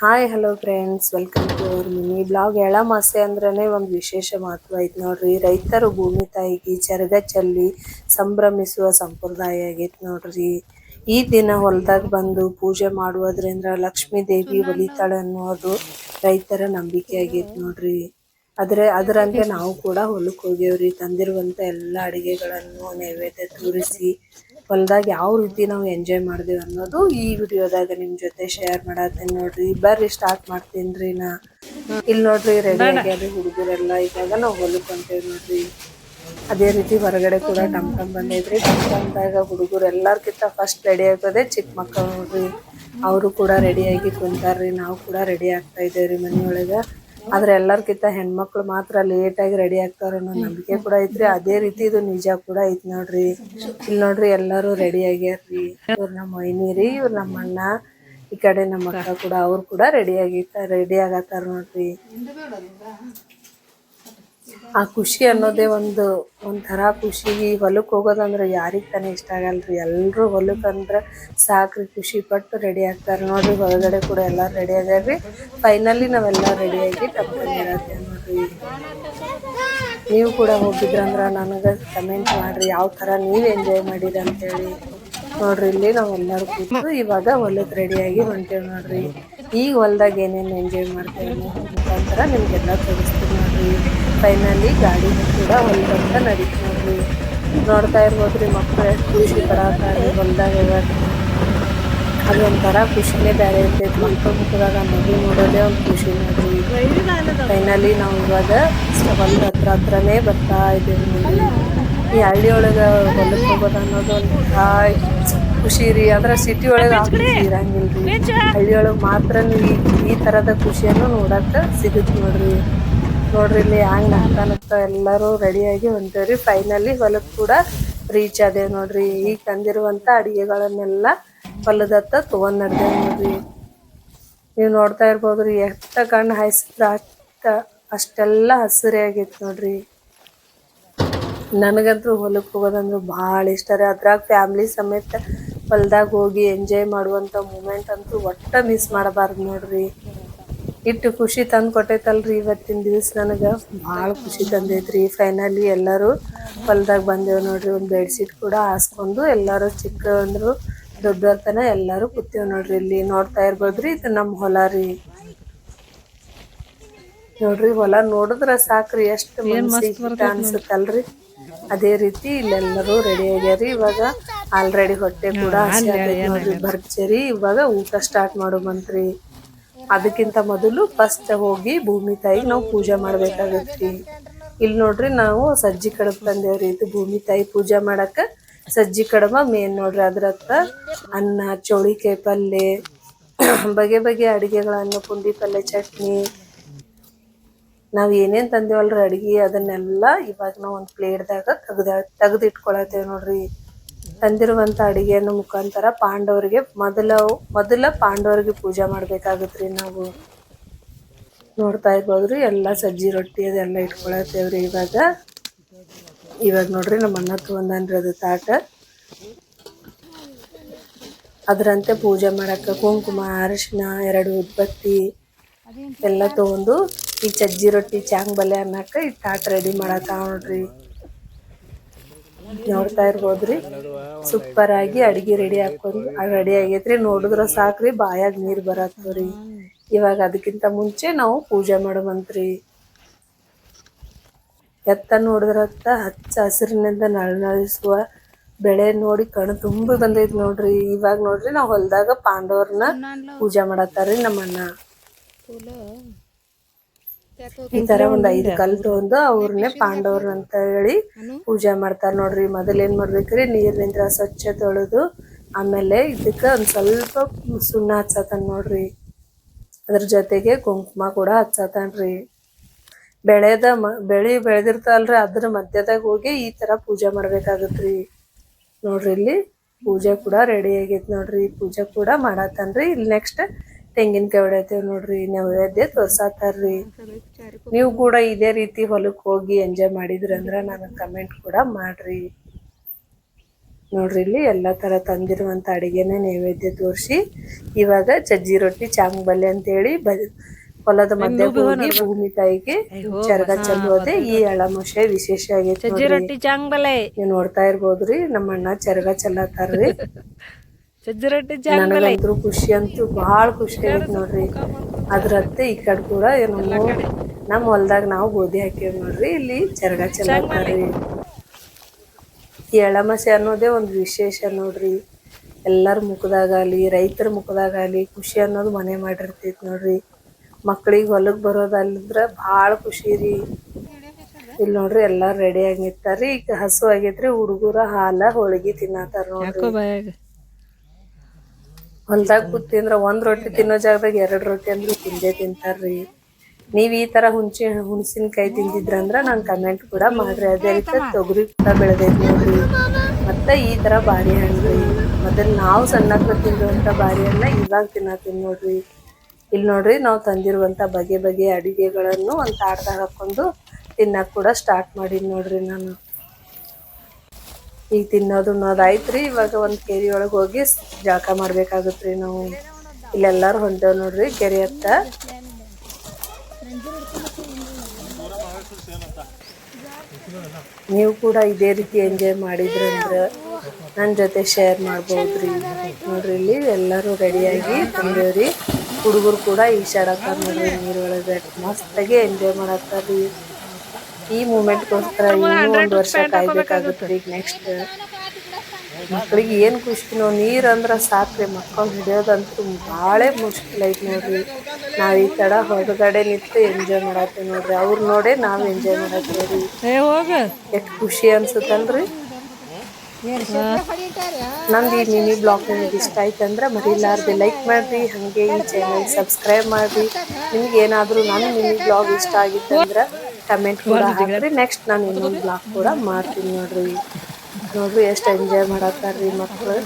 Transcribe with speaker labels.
Speaker 1: Hi hello friends welcome to our mini blog ಎಳಮಾಸೆ ಅಂದ್ರೇ ಒಂದು ವಿಶೇಷ ಮಹತ್ವ ಐತೆ ನೋಡ್ರಿ. ರೈತರು ಭೂಮಿ ತಾಯಿಗೆ ಚರಗ ಚೆಲ್ಲಿ ಸಂಭ್ರಮಿಸುವ ಸಂಪ್ರದಾಯ ಆಗೈತೆ ನೋಡ್ರಿ. ಈ ದಿನ ಹೊಲದಾಗ ಬಂದು ಪೂಜೆ ಮಾಡುವುದರಿಂದ ಲಕ್ಷ್ಮೀ ದೇವಿ ಒಲಿತಾಳೆ ಅನ್ನೋದು ರೈತರ ನಂಬಿಕೆ ಆಗೈತೆ ನೋಡ್ರಿ. ಆದ್ರೆ ಅದರಂತೆ ನಾವು ಕೂಡ ಹೊಲಕ್ಕೆ ಹೋಗ್ಯವ್ರಿ. ತಂದಿರುವಂತ ಎಲ್ಲ ಅಡಿಗೆಗಳನ್ನು ನೈವೇದ್ಯ ತೋರಿಸಿ ಹೊಲದಾಗ ಯಾವ ರೀತಿ ನಾವು ಎಂಜಾಯ್ ಮಾಡಿದೀವಿ ಅನ್ನೋದು ಈ ವಿಡಿಯೋದಾಗ ನಿಮ್ ಜೊತೆ ಶೇರ್ ಮಾಡತ್ತೇನೆ ನೋಡ್ರಿ. ಬರ್ರಿ ಸ್ಟಾರ್ಟ್ ಮಾಡ್ತೀನಿ ನಾ. ಇಲ್ಲಿ ನೋಡ್ರಿ ರೆಡಿ ಆಗ್ಯಾರ ಹುಡುಗರೆಲ್ಲ. ಇವಾಗ ನಾವು ಹೊಲಕ್ಕೆ ಹೊಂಟೇವಿ ನೋಡ್ರಿ. ಅದೇ ರೀತಿ ಹೊರಗಡೆ ಕೂಡ ಟಮ್ ಟಮ್ ಬಂದೈತ್ರಿ. ಟಮ್ ಟಮ್ದಾಗ ಹುಡುಗರು ಎಲ್ಲರ್ಕಿಂತ ಫಸ್ಟ್ ರೆಡಿ ಆಗೋದೇ ಚಿಕ್ಕ ಮಕ್ಕಳು ನೋಡ್ರಿ. ಅವರು ಕೂಡ ರೆಡಿಯಾಗಿ ಕುಂತಾರ್ರಿ. ನಾವು ಕೂಡ ರೆಡಿ ಆಗ್ತಾ ಇದ್ದೇವ್ರಿ ಮನೆಯೊಳಗ. ಆದ್ರೆ ಎಲ್ಲರ್ಕಿಂತ ಹೆಣ್ಮಕ್ಳು ಮಾತ್ರ ಲೇಟ್ ಆಗಿ ರೆಡಿ ಆಗ್ತಾರ ಅನ್ನೋ ನಂಬಿಕೆ ಕೂಡ ಐತ್ರಿ. ಅದೇ ರೀತಿ ಇದು ನಿಜ ಕೂಡ ಐತ್ ನೋಡ್ರಿ. ಇಲ್ಲಿ ನೋಡ್ರಿ ಎಲ್ಲರೂ ರೆಡಿ ಆಗ್ಯಾರ್ರಿ. ಇವ್ರ ನಮ್ಮ ವೈನಿರಿ, ಇವ್ರ ನಮ್ಮ ಅಣ್ಣ, ಈ ಕಡೆ ನಮ್ಮ ಅಕ್ಕ ಕೂಡ ಅವ್ರು ಕೂಡ ರೆಡಿ ಆಗಿ ರೆಡಿ ಆಗತ್ತಾರ ನೋಡ್ರಿ. ಆ ಖುಷಿ ಅನ್ನೋದೇ ಒಂದು, ಒಂಥರ ಖುಷಿ. ಹೊಲಕ್ಕೆ ಹೋಗೋದಂದ್ರೆ ಯಾರಿಗೆ ತಾನೇ ಇಷ್ಟ ಆಗಲ್ರಿ? ಎಲ್ಲರೂ ಹೊಲಕ್ಕೆ ಸಾಕ್ರಿ, ಖುಷಿ ಪಟ್ಟು ರೆಡಿ ಆಗ್ತಾರೆ ನೋಡ್ರಿ. ಹೊರಗಡೆ ಕೂಡ ಎಲ್ಲ ರೆಡಿ ಆಗ್ಯಾರ್ರಿ ಫೈನಲಿ ನಾವೆಲ್ಲ ರೆಡಿಯಾಗಿ ಟಪ್ಪಿರತ್ತೇವೆ ನೋಡ್ರಿ ನೀವು ಕೂಡ ಹೋಗಿದ್ರಂದ್ರೆ ನನಗೆ ಕಮೆಂಟ್ ಮಾಡ್ರಿ. ಯಾವ ಥರ ನೀವು ಎಂಜಾಯ್ ಮಾಡಿರಿ ಅಂತೇಳಿ. ನೋಡ್ರಿ, ಇಲ್ಲಿ ನಾವೆಲ್ಲರೂ ಕೂತು ಇವಾಗ ಹೊಲಕ್ಕೆ ರೆಡಿಯಾಗಿ ಹೊಂಟೇವಿ ನೋಡ್ರಿ. ಈಗ ಹೊಲ್ದಾಗ ಏನೇನು ಎಂಜಾಯ್ ಮಾಡ್ತೇವೆ ಅಂತಂದ್ರೆ ನಿಮ್ಗೆಲ್ಲ ತೋರಿಸ್ತೀವಿ ನೋಡ್ರಿ. ಫೈನಲಿ ಗಾಡಿ ಕೂಡ ಹೊಲ್ದಂತ ನಡೀತು ನೋಡ್ರಿ. ನೋಡ್ತಾ ಇರ್ಬೋದ್ರಿ ಮಕ್ಕಳು ಎಷ್ಟು ಖುಷಿ ಪಡಾತಾರೆ ಹೊಲ್ದಾಗ ಅದೊಂಥರ ಖುಷಿನೇ ಬೇರೆ ಇರ್ತೈತಿ ಮಕ್ಕಳು ಮುಖದಾಗ ಮಗು ನೋಡೋದೇ ಒಂದು ಖುಷಿ ನೋಡ್ರಿ. ಫೈನಲಿ ನಾವು ಇವಾಗ ಹೊಲದ ಹತ್ರ ಹತ್ರನೇ ಬರ್ತಾ ಇದ್ದೀವಿ ಈ ಹಳ್ಳಿಯೊಳಗೆ ಹೊಲಕ್ಕೆ ಹೋಗೋದು ಅನ್ನೋದು ಒಂಥರ ಖುಷಿ ರೀ. ಆದ್ರೆ ಸಿಟಿ ಒಳಗೆ ಆ ಖುಷಿ ಇರಂಗಿಲ್ರಿ ಹಳ್ಳಿ ಒಳಗೆ ಮಾತ್ರ ನೀವು ಈ ಥರದ ಖುಷಿಯನ್ನು ನೋಡಕ್ಕೆ ಸಿಗುತ್ತೆ ನೋಡ್ರಿ. ನೋಡ್ರಿ ಇಲ್ಲಿ ಹ್ಯಾಂಗ್ ನಗ್ತಾ ಎಲ್ಲರೂ ರೆಡಿಯಾಗಿ ಹೊಂಟೇವ್ರಿ. ಫೈನಲಿ ಹೊಲಕ್ಕೆ ಕೂಡ ರೀಚ್ ಆದೇವ್ ನೋಡ್ರಿ. ಈಗ ತಂದಿರುವಂತ ಅಡಿಗೆಗಳನ್ನೆಲ್ಲ ಹೊಲದತ್ತ ತಗೊಂಡ್ ನಡ್ದೇವ್ ನೋಡ್ರಿ. ನೀವು ನೋಡ್ತಾ ಇರ್ಬೋದು ರೀ ಎತ್ತ ಕಣ್ಣು ಹಾಯಿಸಿದ್ರ ಅಷ್ಟ ಅಷ್ಟೆಲ್ಲ ಹಸಿರೇ ಆಗೈತೆ ನೋಡ್ರಿ. ನನಗಂತೂ ಹೊಲಕ್ಕೆ ಹೋಗೋದಂದ್ರೆ ಭಾಳ ಇಷ್ಟ ರೀ. ಅದ್ರಾಗ ಫ್ಯಾಮ್ಲಿ ಸಮೇತ ಹೊಲ್ದಾಗ ಹೋಗಿ ಎಂಜಾಯ್ ಮಾಡುವಂಥ ಮೂಮೆಂಟ್ ಅಂತೂ ಒಟ್ಟ ಮಿಸ್ ಮಾಡಬಾರ್ದು ನೋಡ್ರಿ. ಇಟ್ಟು ಖುಷಿ ತಂದು ಕೊಟ್ಟೈತಲ್ರಿ ಇವತ್ತಿನ ದಿವಸ ನನಗೆ. ಭಾಳ ಖುಷಿ ತಂದೈತ್ರಿ. ಫೈನಲಿ ಎಲ್ಲರೂ ಹೊಲ್ದಾಗ ಬಂದೇವು ನೋಡ್ರಿ. ಒಂದು ಬೆಡ್ಶೀಟ್ ಕೂಡ ಹಾಸ್ಕೊಂಡು ಎಲ್ಲರೂ ಚಿಕ್ಕ ಅಂದ್ರು ದೊಡ್ಡವ್ರ ತನ ಎಲ್ಲರೂ ಕೂತೇವ್ ನೋಡ್ರಿ ಇಲ್ಲಿ. ನೋಡ್ತಾ ಇರ್ಬೋದ್ರಿ ಇದು ನಮ್ಮ ಹೊಲ ರೀ. ನೋಡ್ರಿ ಹೊಲ ನೋಡಿದ್ರ ಸಾಕ್ರಿ. ಎಷ್ಟು ಅನ್ಸುತ್ತಲ್ರಿ. ಅದೇ ರೀತಿ ಇಲ್ಲೆಲ್ಲರೂ ರೆಡಿ ಆಗ್ಯಾರಿ. ಇವಾಗ ಆಲ್ರೆಡಿ ಹೊಟ್ಟೆ ಕೂಡ ಹಸಿ ಆಗೈತಿ ನೋಡ್ರಿ. ಭರ್ಜರಿ ಇವಾಗ ಊಟ ಸ್ಟಾರ್ಟ್ ಮಾಡು ಬಂತ್ರಿ ಅದಕ್ಕಿಂತ ಮೊದಲು ಫಸ್ಟ್ ಹೋಗಿ ಭೂಮಿ ತಾಯಿ ನಾವು ಪೂಜೆ ಮಾಡ್ಬೇಕಾಗತ್ರಿ. ಇಲ್ಲಿ ನೋಡ್ರಿ ನಾವು ಸಜ್ಜಿ ಕಡಬ್ ತಂದೇವ್ರಿ ಇದು ಭೂಮಿ ತಾಯಿ ಪೂಜೆ ಮಾಡಕ್ಕ. ಸಜ್ಜಿ ಕಡಬ ಮೇನ್ ನೋಡ್ರಿ ಅದ್ರತ್ತ ಅನ್ನ ಚೌಳಿಕಾಯಿ ಪಲ್ಯ ಬಗೆ ಬಗೆ ಅಡಿಗೆಗಳನ್ನು ಪುಂಡಿ ಪಲ್ಯ ಚಟ್ನಿ. ನಾವ್ ಏನೇನ್ ತಂದೇವಲ್ರಿ ಅಡಿಗೆ ಅದನ್ನೆಲ್ಲ ಇವಾಗ ನಾವು ಒಂದು ಪ್ಲೇಟ್ದಾಗ ತೆಗ್ದ ತೆಗ್ದಿಟ್ಕೊಳತೇವ್ ನೋಡ್ರಿ. ತಂದಿರುವಂತ ಅಡಿಗೆಯನ್ನು ಮುಖಾಂತರ ಪಾಂಡವರಿಗೆ ಮೊದಲ ಮೊದಲ ಪಾಂಡವರಿಗೆ ಪೂಜೆ ಮಾಡ್ಬೇಕಾಗತ್ರಿ ನಾವು. ನೋಡ್ತಾ ಇರ್ಬೋದ್ರಿ, ಎಲ್ಲ ಸಜ್ಜಿ ರೊಟ್ಟಿ ಅದೆಲ್ಲ ಇಟ್ಕೊಳತ್ತೇವ್ರಿ ಇವಾಗ. ಇವಾಗ ನೋಡ್ರಿ ನಮ್ಮ ಅಣ್ಣ ತಗೊಂಡ್ರಿ ಅದು ತಾಟ. ಅದರಂತೆ ಪೂಜೆ ಮಾಡಕ್ಕ ಕುಂಕುಮ, ಅರಿಶಿನ, ಎರಡು ಉದ್ಬತ್ತಿ ಎಲ್ಲ ತಗೊಂಡು ಈ ಸಜ್ಜಿ ರೊಟ್ಟಿ ಚಾಂಗ್ ಬಲೆ ಅನ್ನಕ್ಕ ಈ ತಾಟ ರೆಡಿ ಮಾಡತ್ತಾವ ನೋಡ್ರಿ ನೋಡ್ತಾ ಇರ್ಬೋದ್ರಿ. ಸೂಪರ್ ಆಗಿ ಅಡಿಗೆ ರೆಡಿ ಹಾಕೊಂಡು ರೆಡಿ ಆಗೈತ್ರಿ. ನೋಡಿದ್ರ ಸಾಕ್ರಿ ಬಾಯಾಗ ನೀರ್ ಬರತ್ತವ್ರಿ ಇವಾಗ ಅದಕ್ಕಿಂತ ಮುಂಚೆ ನಾವು ಪೂಜೆ ಮಾಡುವಂತ್ರಿ ಎತ್ತ ನೋಡಿದ್ರತ್ತ ಹಚ್ಚ ಹಸಿರಿನಿಂದ ನಳನಳಿಸುವ ಬೆಳೆ ನೋಡಿ ಕಣ್ಣು ತುಂಬಿ ಬಂದೈತಿ ನೋಡ್ರಿ. ಇವಾಗ ನೋಡ್ರಿ ನಾವ್ ಹೊಲದಾಗ ಪಾಂಡವರನ್ನ ಪೂಜೆ ಮಾಡತ್ತಾರ್ರಿ ನಮ್ಮಣ್ಣ. ಈ ತರ ಒಂದ್ ಐದು ಕಲ್ ತಗೊಂಡು ಅವ್ರನ್ನೇ ಪಾಂಡವ್ರ ಅಂತ ಹೇಳಿ ಪೂಜೆ ಮಾಡ್ತಾರ ನೋಡ್ರಿ. ಮೊದಲೇನ್ ಏನ್ ಮಾಡ್ಬೇಕ್ರಿ? ನೀರಿನಿಂದ ಸ್ವಚ್ಛ ತೊಳೆದು ಆಮೇಲೆ ಇದಕ್ಕ ಒಂದ್ ಸ್ವಲ್ಪ ಸುಣ್ಣ ಹಚ್ಚತಾನ ನೋಡ್ರಿ. ಅದ್ರ ಜೊತೆಗೆ ಕುಂಕುಮ ಕೂಡ ಹಚ್ಚತಾನ್ರಿ ಬೆಳೆದ ಮ ಬೆಳಿ ಬೆಳೆದಿರ್ತಾವಲ್ರಿ ಅದ್ರ ಮಧ್ಯದಾಗ ಹೋಗಿ ಈ ತರ ಪೂಜೆ ಮಾಡ್ಬೇಕಾಗತ್ರಿ. ನೋಡ್ರಿ ಇಲ್ಲಿ ಪೂಜೆ ಕೂಡ ರೆಡಿ ಆಗೈತಿ ನೋಡ್ರಿ. ಪೂಜೆ ಕೂಡ ಮಾಡತ್ತನ್ರಿ. ಇಲ್ಲಿ ನೆಕ್ಸ್ಟ್ ತೆಂಗಿನಕಾಯಿ ನೋಡ್ರಿ ನೈವೇದ್ಯ ತೋರ್ಸಾತಾರ್ರಿ. ನೀವು ಕೂಡ ಇದೇ ರೀತಿ ಹೊಲಕ್ ಹೋಗಿ ಎಂಜಾಯ್ ಮಾಡಿದ್ರಿ ಅಂದ್ರ ನನಗ್ ಕಮೆಂಟ್ ಕೂಡ ಮಾಡ್ರಿ. ನೋಡ್ರಿ ಇಲ್ಲಿ ಎಲ್ಲಾ ತರ ತಂದಿರುವಂತ ಅಡಿಗೆನೆ ನೈವೇದ್ಯ ತೋರಿಸಿ ಇವಾಗ ಸಜ್ಜಿ ರೊಟ್ಟಿ ಚಾಂಗ್ಬಲ್ಲೆ ಅಂತ ಹೇಳಿ ಬ ಹೊಲದ ಮಧ್ಯ ಹೋಗಿ ಭೂಮಿ ತಾಯಿಗೆ ಚರಗ ಚೆಲ್ಲೋದೆ ಈ ಎಳಮಶೆ ವಿಶೇಷ ಆಗೈತೆ
Speaker 2: ಚಾಂಗ್
Speaker 1: ನೋಡ್ತಾ ಇರ್ಬೋದ್ರಿ ನಮ್ಮ ಅಣ್ಣ ಚರಗ ಚೆಲ್ಲತ್ತಾರ್ರಿ ನನಗಂತೂ ಖುಷಿ ಅಂತೂ ಬಹಳ ಖುಷಿ ಆಗೈತಿ ನೋಡ್ರಿ. ಅದ್ರತ್ತೆ ಈ ಕಡೆ ಕೂಡ ನಮ್ಮ ನಮ್ಮ ಹೊಲ್ದಾಗ ನಾವು ಗೋಧಿ ಹಾಕಿವಿ ನೋಡ್ರಿ. ಇಲ್ಲಿ ಚರಗ ಚೆಲ್ಲತ್ತಾರ್ರಿ ಈ ಎಳಮಸೆ ಅನ್ನೋದೇ ಒಂದು ವಿಶೇಷ ನೋಡ್ರಿ. ಎಲ್ಲರ ಮುಖದಾಗಲಿ ರೈತರ ಮುಖದಾಗಲಿ ಖುಷಿ ಅನ್ನೋದು ಮನೆ ಮಾಡಿರ್ತೈತಿ ನೋಡ್ರಿ. ಮಕ್ಕಳಿಗೆ ಹೊಲಕ್ಕೆ ಬರೋದಲ್ಲಿದ್ರೆ ಭಾಳ ಖುಷಿ ರೀ. ಇಲ್ಲಿ ನೋಡ್ರಿ ಎಲ್ಲಾರು ರೆಡಿ ಆಗಿ ನಿಂತಾರ್ರಿ ಈಗ ಹಸು ಆಗೈತ್ರಿ ಹುಡುಗರ ಹಾಲ ಹೋಳಿಗೆ ತಿನ್ನತಾರ ನೋಡ್ರಿ. ಹೊಲ್ದಾಗ ಕೂತಿಂದ್ರ ಒಂದ್ ರೊಟ್ಟಿ ತಿನ್ನೋ ಜಾಗದಾಗ ಎರಡ್ ರೊಟ್ಟಿ ಅಂದ್ರು ತಿಂದೇ ತಿಂತಾರ್ರಿ. ನೀವ್ ಈ ತರ ಹುಣಸಿ ಹುಣಸಿನಕಾಯಿ ತಿಂದಿದ್ರಂದ್ರ ನಂಗ್ ಕಮೆಂಟ್ ಕೂಡ ಮಾಡ್ರಿ. ಅದೇ ರೀತಿ ತೊಗರಿ ಕೂಡ ಬೆಳೆದೈತಿ ನೋಡ್ರಿ. ಮತ್ತ ಈ ತರ ಬಾರಿ ಹಣ್ಣ್ರಿ ಮೊದಲ್ ನಾವು ಸಣ್ಣಕ್ಕ ತಿಂದಿರುವಂತ ಬಾರಿ ಹಣ್ಣ ಇವಾಗ ತಿನ್ನತ್ತೀನಿ ನೋಡ್ರಿ. ಇಲ್ಲಿ ನೋಡ್ರಿ ನಾವು ತಂದಿರುವಂತ ಬಗೆ ಬಗೆ ಅಡಿಗೆಗಳನ್ನು ಒಂದ್ ತಾಟದಾಗ ಹಾಕೊಂಡು ತಿನ್ನಕ್ ಕೂಡ ಸ್ಟಾರ್ಟ್ ಮಾಡೀನಿ ನೋಡ್ರಿ ನಾನು. ಈಗ ತಿನ್ನೋದು ಉಣ್ಣೋದು ಆಯ್ತ್ರಿ. ಇವಾಗ ಒಂದು ಕೆರೆ ಒಳಗೆ ಹೋಗಿ ಜಳಕ ಮಾಡ್ಬೇಕಾಗತ್ರಿ ನಾವು. ಇಲ್ಲೆಲ್ಲಾರು ಹೊಂಟೇವ್ ನೋಡ್ರಿ ಕೆರೆ ಹತ್ತ. ನೀವು ಕೂಡ ಇದೇ ರೀತಿ ಎಂಜಾಯ್ ಮಾಡಿದ್ರಂದ್ರೆ ನನ್ನ ಜೊತೆ ಶೇರ್ ಮಾಡ್ಬೋದ್ರಿ. ನೋಡ್ರಿ ಇಲ್ಲಿ ಎಲ್ಲರೂ ರೆಡಿಯಾಗಿ ಬಂದೇವ್ರಿ ಹುಡುಗರು ಕೂಡ ಈಶಾಡತ್ತಾರ ನೋಡ್ರಿ ನೀರೊಳಗೆ ಮಸ್ತಾಗಿ ಎಂಜಾಯ್ ಮಾಡತ್ತಾರ್ರಿ ಈ ಮೂಮೆಂಟ್ಗೋಸ್ಕರ ಇನ್ನೂ ಒಂದು ವರ್ಷ ಕಾಯ್ಬೇಕಾಗುತ್ತೆ ಈಗ ನೆಕ್ಸ್ಟ್ ಮಕ್ಕಳಿಗೆ ಏನು ಖುಷಿನೋ ನೀರ್ ಅಂದ್ರೆ ಸಾಕ್ರಿ ಮಕ್ಕಳು ಹಿಡಿಯೋದಂತೂ ಭಾಳ ಮುಷ್ಕಿಲ್ ಐತೆ ನೋಡ್ರಿ. ನಾವು ಈ ತಡ ಹೊರಗಡೆ ನಿಂತು ಎಂಜಾಯ್ ಮಾಡತ್ತೀವಿ ನೋಡ್ರಿ. ಅವ್ರು ನೋಡೇ ನಾವು ಎಂಜಾಯ್
Speaker 2: ಮಾಡತ್ತೇವೆ ಎಷ್ಟು
Speaker 1: ಎಷ್ಟ್ ಖುಷಿ ಅನ್ಸುತ್ತಲ್ರಿ ನಮ್ದು ಈ ಮಿನಿ ಬ್ಲಾಗ್ ನಿಮಗೆ ಇಷ್ಟ ಆಯ್ತಂದ್ರೆ ಮರಿಲಾರ್ದೆ ಲೈಕ್ ಮಾಡಿರಿ ಹಂಗೆ ಈ ಚಾನಲ್ ಸಬ್ಸ್ಕ್ರೈಬ್ ಮಾಡ್ರಿ. ನಿಮ್ಗೆ ಏನಾದ್ರೂ ನನ್ನ ಮಿನಿ ಬ್ಲಾಗ್ ಇಷ್ಟ ಆಗಿತ್ತಂದ್ರ ಕಮೆಂಟ್ ಕೂಡ ಹಾಕ್ರಿ. ನೆಕ್ಸ್ಟ್ ನಾನು ಇನ್ನೊಂದು ಬ್ಲಾಕ್ ಕೂಡ ಮಾಡ್ತೀನಿ ನೋಡ್ರಿ. ನೋಡ್ರಿ ಎಷ್ಟು ಎಂಜಾಯ್ ಮಾಡತ್ತಾರ್ರಿ ಮಕ್ಕಳು